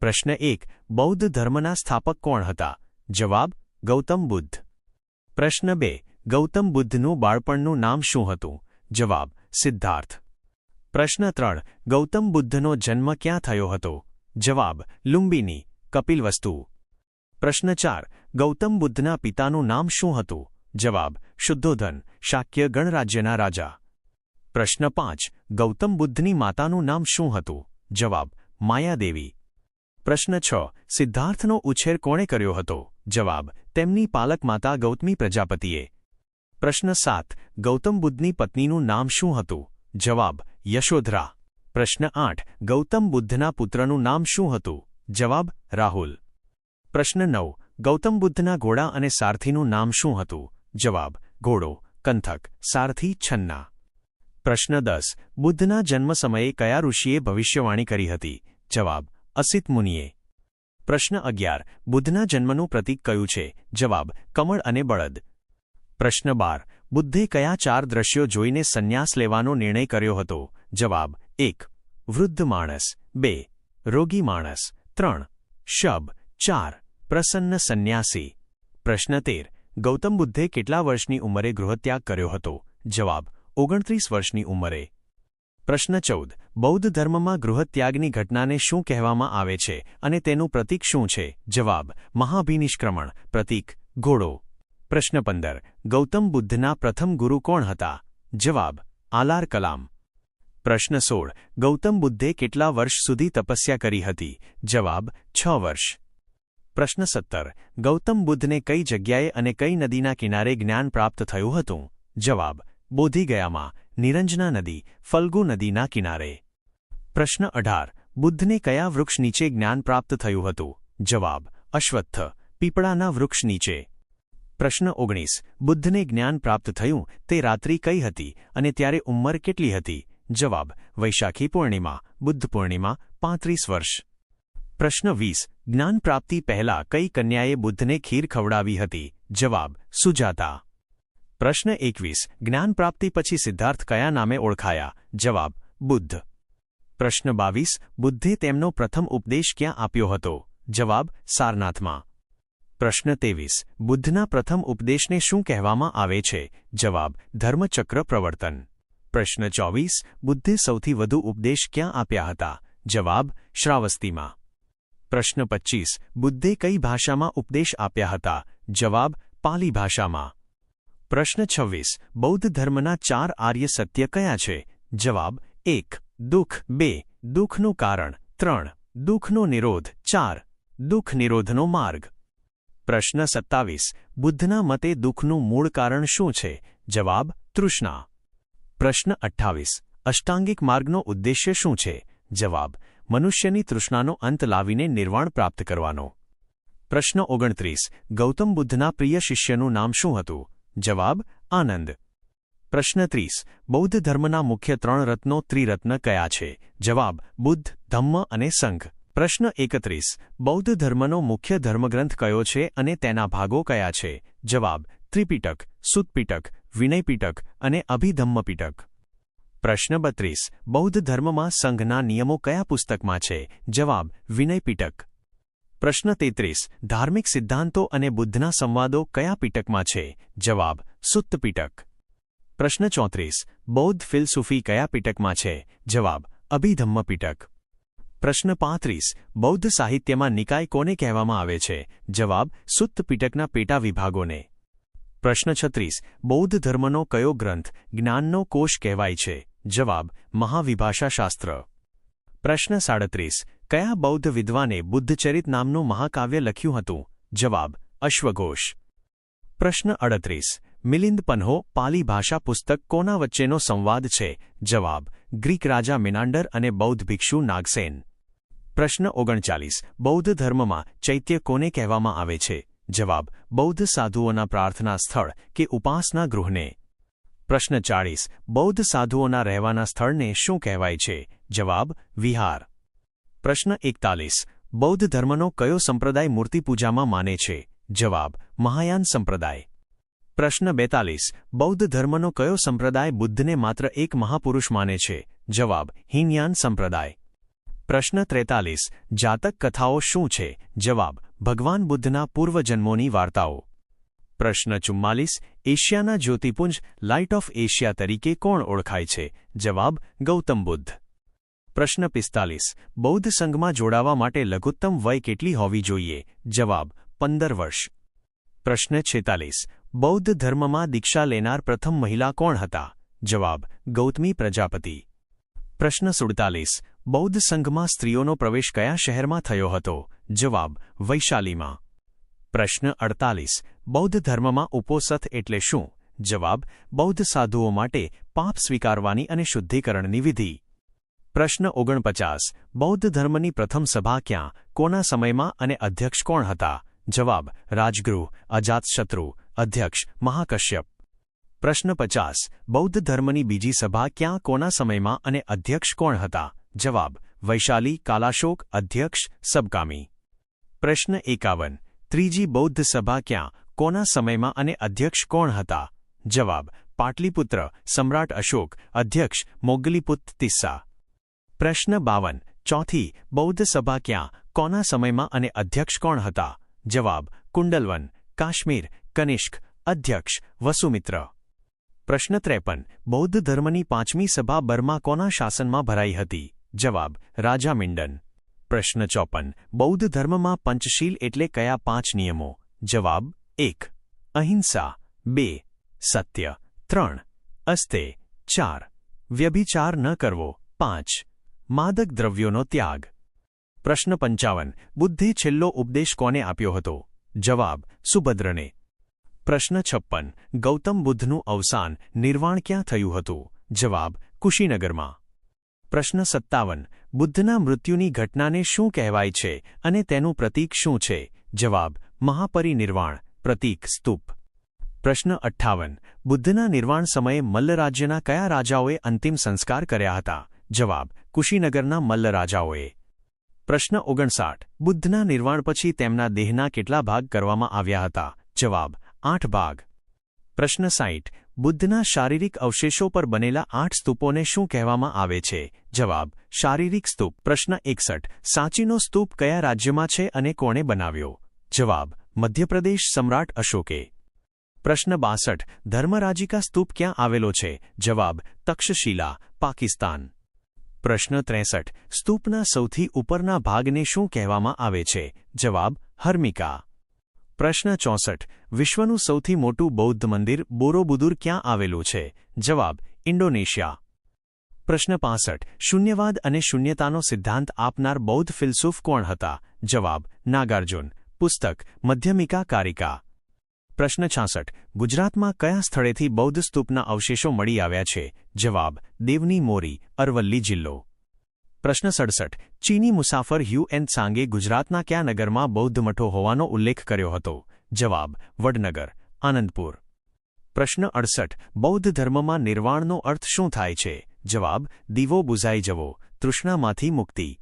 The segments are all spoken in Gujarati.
પ્રશ્ન એક, બૌદ્ધ ધર્મના સ્થાપક કોણ હતા? જવાબ, ગૌતમ બુદ્ધ. પ્રશ્ન બે, ગૌતમ બુદ્ધનું બાળપણનું નામ શું હતું? જવાબ, સિદ્ધાર્થ. પ્રશ્ન ત્રણ, ગૌતમ બુદ્ધનો જન્મ ક્યાં થયો હતો? જવાબ, લુંબિની, કપિલવસ્તુ. પ્રશ્ન ચાર, ગૌતમ બુદ્ધના પિતાનું નામ શું હતું? જવાબ, શુદ્ધોધન, શાક્ય ગણરાજ્યના રાજા. પ્રશ્ન પાંચ, ગૌતમ બુદ્ધની માતાનું નામ શું હતું? જવાબ, માયાદેવી. પ્રશ્ન છ. સિદ્ધાર્થનો ઉછેર કોણે કર્યો હતો? જવાબ, તેમની પાલક માતા ગૌતમી પ્રજાપતિએ. પ્રશ્ન સાત, ગૌતમ બુદ્ધની પત્નીનું નામ શું હતું? જવાબ, યશોધરા. પ્રશ્ન આઠ, ગૌતમ બુદ્ધના પુત્રનું નામ શું હતું? જવાબ, રાહુલ. પ્રશ્ન નવ, ગૌતમ બુદ્ધના ઘોડા અને સારથીનું નામ શું હતું? જવાબ, ઘોડો, કંથક, સારથી છન્ના. પ્રશ્ન દસ, બુદ્ધના જન્મ સમયે કયા ઋષિએ ભવિષ્યવાણી કરી હતી? જવાબ અસિત મુનિએ. પ્રશ્ન અગિયાર, બુદ્ધના જન્મનું પ્રતીક કયું છે? જવાબ, કમળ અને બળદ. પ્રશ્ન બાર, બુદ્ધે કયા ચાર દ્રશ્યો જોઈને સંન્યાસ લેવાનો નિર્ણય કર્યો હતો? જવાબ, એક, વૃદ્ધ માણસ. બે, રોગી માણસ. ત્રણ, શબ. ચાર, પ્રસન્ન સંન્યાસી. પ્રશ્ન તેર, ગૌતમ બુદ્ધે કેટલા વર્ષની ઉંમરે ગૃહત્યાગ કર્યો હતો? જવાબ, ઓગણત્રીસ વર્ષની ઉંમરે. પ્રશ્ન ચૌદ. બૌદ્ધ ધર્મમાં ગૃહત્યાગની ઘટનાને શું કહેવામાં આવે છે અને તેનું પ્રતીક શું છે? જવાબ, મહાભિનિષ્ક્રમણ. પ્રતીક, ઘોડો. પ્રશ્ન પંદર. ગૌતમ બુદ્ધના પ્રથમ ગુરુ કોણ હતા? જવાબ, આલાર કલામ. પ્રશ્ન સોળ. ગૌતમ બુદ્ધે કેટલા વર્ષ સુધી તપસ્યા કરી હતી? જવાબ, છ વર્ષ. પ્રશ્ન સત્તર. ગૌતમ બુદ્ધને કઈ જગ્યાએ અને કઈ નદીના કિનારે જ્ઞાન પ્રાપ્ત થયું હતું? જવાબ, બોધિગયામાં. નિરંજના નદી, ફલ્ગુ નદીના કિનારે. પ્રશ્ન અઢાર, બુદ્ધને કયા વૃક્ષ નીચે જ્ઞાન પ્રાપ્ત થયું હતું? જવાબ, અશ્વત્થ, પીપળાના વૃક્ષ નીચે. પ્રશ્ન ઓગણીસ, બુદ્ધને જ્ઞાન પ્રાપ્ત થયું, તે રાત્રિ કઈ હતી અને ત્યારે ઉંમર કેટલી હતી? જવાબ, વૈશાખી પૂર્ણિમા, બુદ્ધ પૂર્ણિમા, પાંત્રીસ વર્ષ. પ્રશ્ન વીસ, જ્ઞાન પ્રાપ્તિ પહેલા કઈ કન્યાએ બુદ્ધને ખીર ખવડાવી હતી? જવાબ, સુજાતા. પ્રશ્ન એકવીસ, જ્ઞાન પ્રાપ્તિ પછી સિદ્ધાર્થ કયા નામે ઓળખાયા? જવાબ, બુદ્ધ. પ્રશ્ન બાવીસ, બુદ્ધે તેમનો પ્રથમ ઉપદેશ ક્યાં આપ્યો હતો? જવાબ, સારનાથમાં. પ્રશ્ન તેવીસ બુદ્ધના પ્રથમ ઉપદેશને શું કહેવામાં આવે છે? જવાબ, ધર્મચક્ર પ્રવર્તન. પ્રશ્ન ચોવીસ, બુદ્ધે સૌથી વધુ ઉપદેશ ક્યાં આપ્યા હતા? જવાબ, શ્રાવસ્તીમાં. પ્રશ્ન પચ્ચીસ બુદ્ધે કઈ ભાષામાં ઉપદેશ આપ્યા હતા? જવાબ, પાલી ભાષામાં. પ્રશ્ન છવ્વીસ, બૌદ્ધ ધર્મના ચાર આર્ય સત્ય કયા છે? જવાબ, એક, દુઃખ, બે, દુઃખનું કારણ, ત્રણ, દુઃખનો નિરોધ, ચાર, દુઃખ નિરોધનો માર્ગ. પ્રશ્ન સત્તાવીસ, બુદ્ધના મતે દુઃખનું મૂળ કારણ શું છે? જવાબ, તૃષ્ણા. પ્રશ્ન અઠ્ઠાવીસ, અષ્ટાંગિક માર્ગનો ઉદ્દેશ્ય શું છે? જવાબ, મનુષ્યની તૃષ્ણાનો અંત લાવીને નિર્વાણ પ્રાપ્ત કરવાનો. પ્રશ્ન ઓગણત્રીસ, ગૌતમ બુદ્ધના પ્રિય શિષ્યનું નામ શું હતું? જવાબ, આનંદ. પ્રશ્ન ત્રીસ, બૌદ્ધ ધર્મના મુખ્ય ત્રણ રત્નો ત્રિરત્ન કયા છે? જવાબ, બુદ્ધ, ધમ્મ અને સંઘ. પ્રશ્ન એકત્રીસ, બૌદ્ધ ધર્મનો મુખ્ય ધર્મગ્રંથ કયો છે અને તેના ભાગો કયા છે? જવાબ, ત્રિપિટક, સુતપીટક, વિનયપિટક અને અભિધમ્મપીટક. પ્રશ્ન બત્રીસ, બૌદ્ધ ધર્મમાં સંઘના નિયમો કયા પુસ્તકમાં છે? જવાબ, વિનયપિટક. પ્રશ્ન તેત્રીસ, ધાર્મિક સિદ્ધાંતો અને બુદ્ધના સંવાદો કયા પીટકમાં છે? જવાબ, સુત્ત પીટક. પ્રશ્ન ચોત્રીસ, બૌદ્ધ ફિલસૂફી કયા પીટકમાં છે? જવાબ, અભિધમ્મ પીટક. પ્રશ્ન પાંત્રીસ, બૌદ્ધ સાહિત્યમાં નિકાય કોને કહેવામાં આવે છે? જવાબ, સુત્ત પીટકના પેટા વિભાગોને. પ્રશ્ન છત્રીસ, બૌદ્ધ ધર્મનો કયો ગ્રંથ જ્ઞાનનો કોષ કહેવાય છે? જવાબ, મહાવિભાષાશાસ્ત્ર. પ્રશ્ન સાડત્રીસ કયા બૌદ્ધ વિદ્વાને બુદ્ધચરિત નામનું મહાકાવ્ય લખ્યું હતું? જવાબ, અશ્વઘોષ. પ્રશ્ન અડત્રીસ. મિલિંદ પન્હો, પાલી ભાષા પુસ્તક કોના વચ્ચેનો સંવાદ છે? જવાબ, ગ્રીક રાજા મિનાન્ડર અને બૌદ્ધ ભિક્ષુ નાગસેન. પ્રશ્ન ઓગણચાલીસ. બૌદ્ધ ધર્મમાં ચૈત્ય કોને કહેવામાં આવે છે? જવાબ, બૌદ્ધ સાધુઓના પ્રાર્થના સ્થળ કે ઉપાસના ગૃહને? પ્રશ્ન ચાળીસ. બૌદ્ધ સાધુઓના રહેવાના સ્થળને શું કહેવાય છે? જવાબ, વિહાર. પ્રશ્ન એકતાલીસ. બૌદ્ધ ધર્મનો કયો સંપ્રદાય મૂર્તિપૂજામાં માને છે? જવાબ, મહાયાન સંપ્રદાય. પ્રશ્ન બેતાલીસ. બૌદ્ધ ધર્મનો કયો સંપ્રદાય બુદ્ધને માત્ર એક મહાપુરુષ માને છે? જવાબ હિનયાન સંપ્રદાય. પ્રશ્ન ત્રેતાલીસ. જાતક કથાઓ શું છે? જવાબ, ભગવાન બુદ્ધના પૂર્વજન્મોની વાર્તાઓ. પ્રશ્ન ચુમ્માલીસ. એશિયાના જ્યોતિપુંજ, લાઇટ ઓફ એશિયા તરીકે કોણ ઓળખાય છે? જવાબ, ગૌતમ બુદ્ધ. પ્રશ્ન પિસ્તાલીસ. બૌદ્ધ સંઘમાં જોડાવા માટે લઘુત્તમ વય કેટલી હોવી જોઈએ? જવાબ, પંદર વર્ષ. પ્રશ્ન છેતાલીસ. બૌદ્ધ ધર્મમાં દીક્ષા લેનાર પ્રથમ મહિલા કોણ હતા? જવાબ, ગૌતમી પ્રજાપતિ. પ્રશ્ન સુડતાલીસ. બૌદ્ધ સંઘમાં સ્ત્રીઓનો પ્રવેશ કયા શહેરમાં થયો હતો? જવાબ, વૈશાલીમાં. પ્રશ્ન અડતાલીસ. બૌદ્ધ ધર્મમાં ઉપોસથ એટલે શું? જવાબ, બૌદ્ધ સાધુઓ માટે પાપ સ્વીકારવાની અને શુદ્ધિકરણની વિધિ. પ્રશ્ન ઓગણપચાસ, બૌદ્ધ ધર્મની પ્રથમ સભા ક્યાં, કોના સમયમાં અને અધ્યક્ષ કોણ હતા? જવાબ, રાજગૃહ, અજાતશત્રુ, અધ્યક્ષ, મહાકશ્યપ. પ્રશ્ન પચાસ, બૌદ્ધ ધર્મની બીજી સભા ક્યાં, કોના સમયમાં અને અધ્યક્ષ કોણ હતા? જવાબ, વૈશાલી, કાલાશોક, અધ્યક્ષ, સબકામી. પ્રશ્ન એકાવન, ત્રીજી બૌદ્ધ સભા ક્યાં, કોના સમયમાં અને અધ્યક્ષ કોણ હતા? જવાબ, પાટલીપુત્ર, સમ્રાટ અશોક, અધ્યક્ષ મોગલીપુત તિસ્સા પ્રશ્ન બાવન. ચોથી, બૌદ્ધ સભા ક્યાં? કોના સમયમાં અને અધ્યક્ષ કોણ હતા? જવાબ, કુંડલવન, કાશ્મીર, કનિષ્ક, અધ્યક્ષ, વસુમિત્ર. પ્રશ્ન ત્રેપન, બૌદ્ધ ધર્મની પાંચમી સભા બર્મા કોના શાસનમાં ભરાઈ હતી? જવાબ રાજા મિંડન પ્રશ્ન ચોપન, બૌદ્ધ ધર્મમાં પંચશીલ એટલે કયા પાંચ નિયમો? જવાબ, એક. અહિંસા. બે. સત્ય. ત્રણ. અસ્તે. ચાર. વ્યભિચાર ન કરવો. પાંચ. માદક દ્રવ્યોનો ત્યાગ. પ્રશ્ન પંચાવન, બુદ્ધે છેલ્લો ઉપદેશ કોને આપ્યો હતો? જવાબ, સુભદ્રને. પ્રશ્ન છપ્પન, ગૌતમ બુદ્ધનું અવસાન, નિર્વાણ ક્યાં થયું હતું? જવાબ, કુશીનગરમાં. પ્રશ્ન સત્તાવન, બુદ્ધના મૃત્યુની ઘટનાને શું કહેવાય છે અને તેનું પ્રતીક શું છે? જવાબ, મહાપરિનિર્વાણ, પ્રતીક, સ્તૂપ. પ્રશ્ન અઠ્ઠાવન, બુદ્ધના નિર્વાણ સમયે મલ્લ રાજ્યના કયા રાજાઓએ અંતિમ સંસ્કાર કર્યા હતા? જવાબ, કુશીનગરના મલ્લ રાજાઓએ પ્રશ્ન ઓગણસાઠ, બુદ્ધના નિર્વાણ પછી તેમના દેહના કેટલા ભાગ કરવામાં આવ્યા હતા? જવાબ, આઠ ભાગ. પ્રશ્ન સાઈઠ બુદ્ધના શારીરિક અવશેષો પર બનેલા આઠ સ્તૂપોને શું કહેવામાં આવે છે? જવાબ, શારીરિક સ્તૂપ. પ્રશ્ન એકસઠ, સાંચીનો સ્તૂપ કયા રાજ્યમાં છે અને કોણે બનાવ્યો? જવાબ, મધ્યપ્રદેશ સમ્રાટ અશોકે. પ્રશ્ન બાસઠ, ધર્મરાજિકા સ્તૂપ ક્યાં આવેલો છે? જવાબ, તક્ષશિલા, પાકિસ્તાન. પ્રશ્ન ત્રેસઠ. સ્તૂપના સૌથી ઉપરના ભાગને શું કહેવામાં આવે છે? જવાબ, હર્મિકા. પ્રશ્ન ચોસઠ. વિશ્વનું સૌથી મોટું બૌદ્ધ મંદિર બોરોબુદુર ક્યાં આવેલું છે? જવાબ, ઇન્ડોનેશિયા. પ્રશ્ન પાસઠ. શૂન્યવાદ અને શૂન્યતાનો સિદ્ધાંત આપનાર બૌદ્ધ ફિલસૂફ કોણ હતા? જવાબ, નાગાર્જુન. પુસ્તક, મધ્યમિકા કારિકા. પ્રશ્ન છાસઠ. ગુજરાતમાં કયા સ્થળેથી બૌદ્ધ સ્તૂપના અવશેષો મળી આવ્યા છે? જવાબ, દેવની મોરી, અરવલ્લી જિલ્લો. પ્રશ્ન સડસઠ. ચીની મુસાફર હ્યુ એન સાંગે ગુજરાતના કયા નગરમાં બૌદ્ધ મઠો હોવાનો ઉલ્લેખ કર્યો હતો? જવાબ, વડનગર, આનંદપુર. પ્રશ્ન અડસઠ. બૌદ્ધ ધર્મમાં નિર્વાણનો અર્થ શું થાય છે? જવાબ, દીવો બુઝાઈ જવો, તૃષ્ણામાંથી મુક્તિ.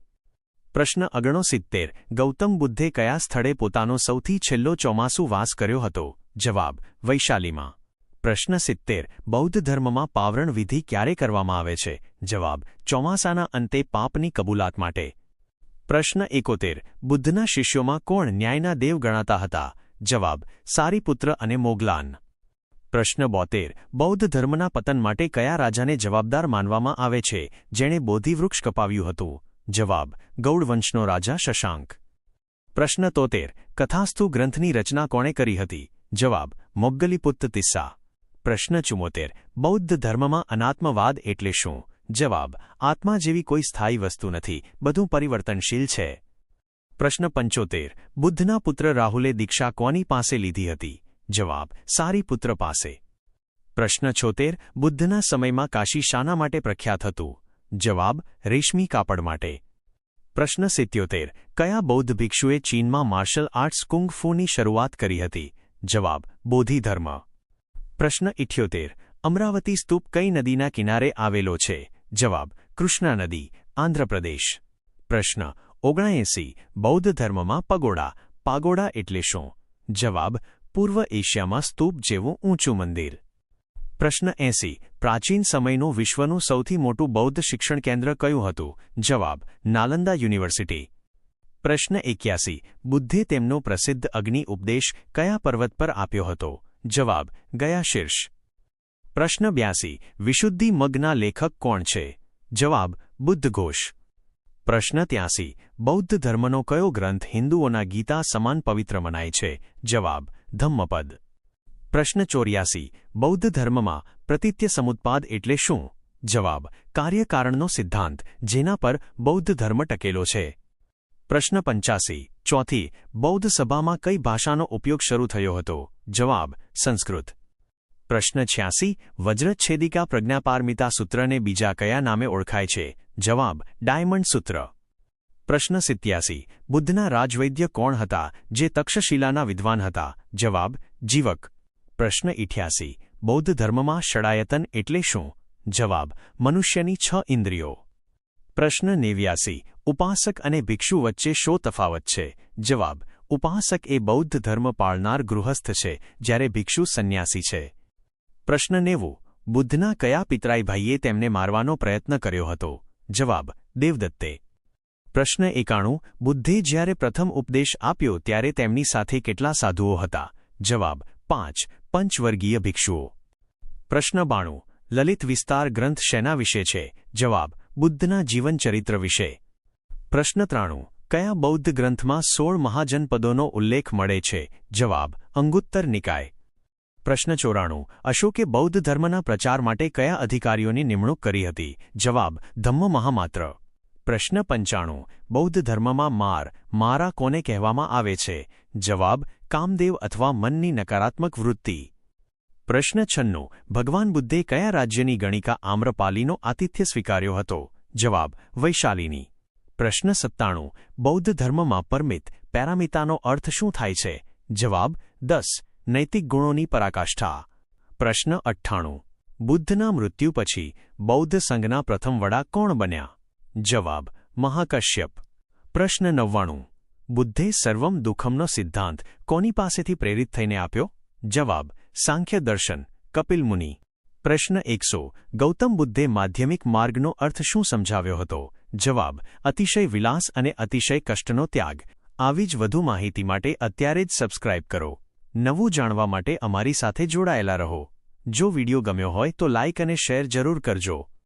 પ્રશ્ન અગણો સિત્તેર ગૌતમ બુદ્ધે કયા સ્થળે પોતાનો સૌથી છેલ્લો ચોમાસુ વાસ કર્યો હતો? જવાબ, વૈશાલીમાં. પ્રશ્ન સિત્તેર, બૌદ્ધ ધર્મમાં પાવરણ વિધિ ક્યારે કરવામાં આવે છે? જવાબ, ચોમાસાના અંતે પાપની કબૂલાત માટે. પ્રશ્ન એકોતેર, બુદ્ધના શિષ્યોમાં કોણ ન્યાયના દેવ ગણાતા હતા? જવાબ, સારીપુત્ર અને મોગલાન. પ્રશ્ન બોતેર, બૌદ્ધ ધર્મના પતન માટે કયા રાજાને જવાબદાર માનવામાં આવે છે? જેણે બોધિવૃક્ષ કપાવ્યું હતું. જવાબ, ગૌડવંશનો રાજા શશાંક. પ્રશ્ન તોતેર કથાસ્થુ ગ્રંથની રચના કોણે કરી હતી? જવાબ મોગ્ગલીપુત્ત તિસ્સા. પ્રશ્ન ચુમોતેર બૌદ્ધ ધર્મમાં અનાત્મવાદ એટલે શું? જવાબ, આત્મા જેવી કોઈ સ્થાયી વસ્તુ નથી, બધું પરિવર્તનશીલ છે. પ્રશ્ન પંચોતેર, બુદ્ધના પુત્ર રાહુલે દીક્ષા કોની પાસે લીધી હતી? જવાબ, સારી પુત્ર પાસે. પ્રશ્ન છોતેર, બુદ્ધના સમયમાં કાશી શાના માટે પ્રખ્યાત હતું? જવાબ, રેશમી કાપડ માટે. પ્રશ્ન સિત્યોતેર, કયા બૌદ્ધ ભિક્ષુએ ચીનમાં માર્શલ આર્ટ્સ કુંગફૂની શરૂઆત કરી હતી? જવાબ, બોધિધર્મ. પ્રશ્ન ઇઠ્યોતેર, અમરાવતી સ્તૂપ કઈ નદીના કિનારે આવેલો છે? જવાબ, કૃષ્ણા નદી, આંધ્રપ્રદેશ. પ્રશ્ન, ઓગણાએંસી, બૌદ્ધ ધર્મમાં પગોડા. પાગોડા એટલે શું? જવાબ, પૂર્વ એશિયામાં સ્તૂપ જેવું ઊંચું મંદિર. પ્રશ્ન એંસી, પ્રાચીન સમયનું વિશ્વનું સૌથી મોટું બૌદ્ધ શિક્ષણ કેન્દ્ર કયું હતું? જવાબ, નાલંદા યુનિવર્સિટી. પ્રશ્ન એક્યાસી. બુદ્ધે તેમનો પ્રસિદ્ધ અગ્નિ ઉપદેશ કયા પર્વત પર આપ્યો હતો? જવાબ, ગયા શીર્ષ. પ્રશ્ન બ્યાસી. વિશુદ્ધિ મગના લેખક કોણ છે? જવાબ બુદ્ધઘોષ પ્રશ્ન ત્યાસી. બૌદ્ધ ધર્મનો કયો ગ્રંથ હિન્દુઓના ગીતા સમાન પવિત્ર મનાય છે? જવાબ, ધમ્મપદ. પ્રશ્ન ચોર્યાસી. બૌદ્ધ ધર્મમાં પ્રતિત્ય સમુત્પાદ એટલે શું? જવાબ, કાર્યકારણનો સિદ્ધાંત, જેના પર બૌદ્ધ ધર્મ ટકેલો છે. પ્રશ્ન પંચાસી ચોથી, બૌદ્ધ સભામાં કઈ ભાષાનો ઉપયોગ શરૂ થયો હતો? જવાબ, સંસ્કૃત. પ્રશ્ન છ્યાસી વજ્રચ્છેદિકા પ્રજ્ઞાપારમિતા સૂત્રને બીજા કયા નામે ઓળખાય છે? જવાબ, ડાયમંડ સૂત્ર. પ્રશ્ન સિત્યાસી, બુદ્ધના રાજવૈદ્ય કોણ હતા, જે તક્ષશિલાના વિદ્વાન હતા? જવાબ, જીવક. પ્રશ્ન ઇઠ્યાસી, બૌદ્ધ ધર્મમાં ષડાયતન એટલે શું? જવાબ, મનુષ્યની છ ઇન્દ્રિયો. પ્રશ્ન નેવ્યાસી, ઉપાસક અને ભિક્ષુ વચ્ચે શો તફાવત છે? જવાબ, ઉપાસક એ બૌદ્ધ ધર્મ પાળનાર ગૃહસ્થ છે, જ્યારે ભિક્ષુ સંન્યાસી છે. પ્રશ્ન નેવું, બુદ્ધના કયા પિતરાઈ ભાઈએ તેમને મારવાનો પ્રયત્ન કર્યો હતો? જવાબ, દેવદત્તે. પ્રશ્ન એકાણું, બુદ્ધે જ્યારે પ્રથમ ઉપદેશ આપ્યો ત્યારે તેમની સાથે કેટલા સાધુઓ હતા? જવાબ, પાંચ, પંચવર્ગીય ભિક્ષુઓ. પ્રશ્ન બાણું, લલિત વિસ્તાર ગ્રંથ શેના વિશે છે? જવાબ બુદ્ધના જીવનચરિત્ર વિશે. પ્રશ્ન ત્રાણું, કયા બૌદ્ધ ગ્રંથમાં સોળ મહાજનપદોનો ઉલ્લેખ મળે છે? જવાબ, અંગુત્તર નિકાય. પ્રશ્ન ચોરાણું, અશોકે બૌદ્ધ ધર્મના પ્રચાર માટે કયા અધિકારીઓની નિમણૂક કરી હતી? જવાબ, ધમ્મ મહામાત્ર. પ્રશ્ન પંચાણું, બૌદ્ધ ધર્મમાં માર, મારા કોને કહેવામાં આવે છે? જવાબ, કામદેવ અથવા મનની નકારાત્મક વૃત્તિ. પ્રશ્ન છન્નું, ભગવાન બુદ્ધે કયા રાજ્યની ગણિકા આમ્રપાલીનો આતિથ્ય સ્વીકાર્યો હતો? જવાબ, વૈશાલીની. પ્રશ્ન સત્તાણું, બૌદ્ધ ધર્મમાં પરમિત, પેરામિતાનો અર્થ શું થાય છે? જવાબ, દસ, નૈતિક ગુણોની પરાકાષ્ઠા. પ્રશ્ન અઠ્ઠાણું, બુદ્ધના મૃત્યુ પછી, બૌદ્ધ સંઘના પ્રથમ વડા કોણ બન્યા? જવાબ, મહાકશ્યપ. પ્રશ્ન નવ્વાણું, બુદ્ધે સર્વમ દુઃખમનો સિદ્ધાંત કોની પાસેથી પ્રેરિત થઈને આપ્યો? જવાબ સાંખ્ય દર્શન, કપિલ મુનિ. પ્રશ્ન એકસો, ગૌતમ બુદ્ધે માધ્યમિક માર્ગનો અર્થ શું સમજાવ્યો હતો? જવાબ, અતિશય વિલાસ અને અતિશય કષ્ટનો ત્યાગ. આવી જ વધુ માહિતી માટે અત્યારે જ સબસ્ક્રાઇબ કરો. નવું જાણવા માટે અમારી સાથે જોડાયેલા રહો. જો વિડિયો ગમ્યો હોય તો લાઇક અને શેર જરૂર કરજો.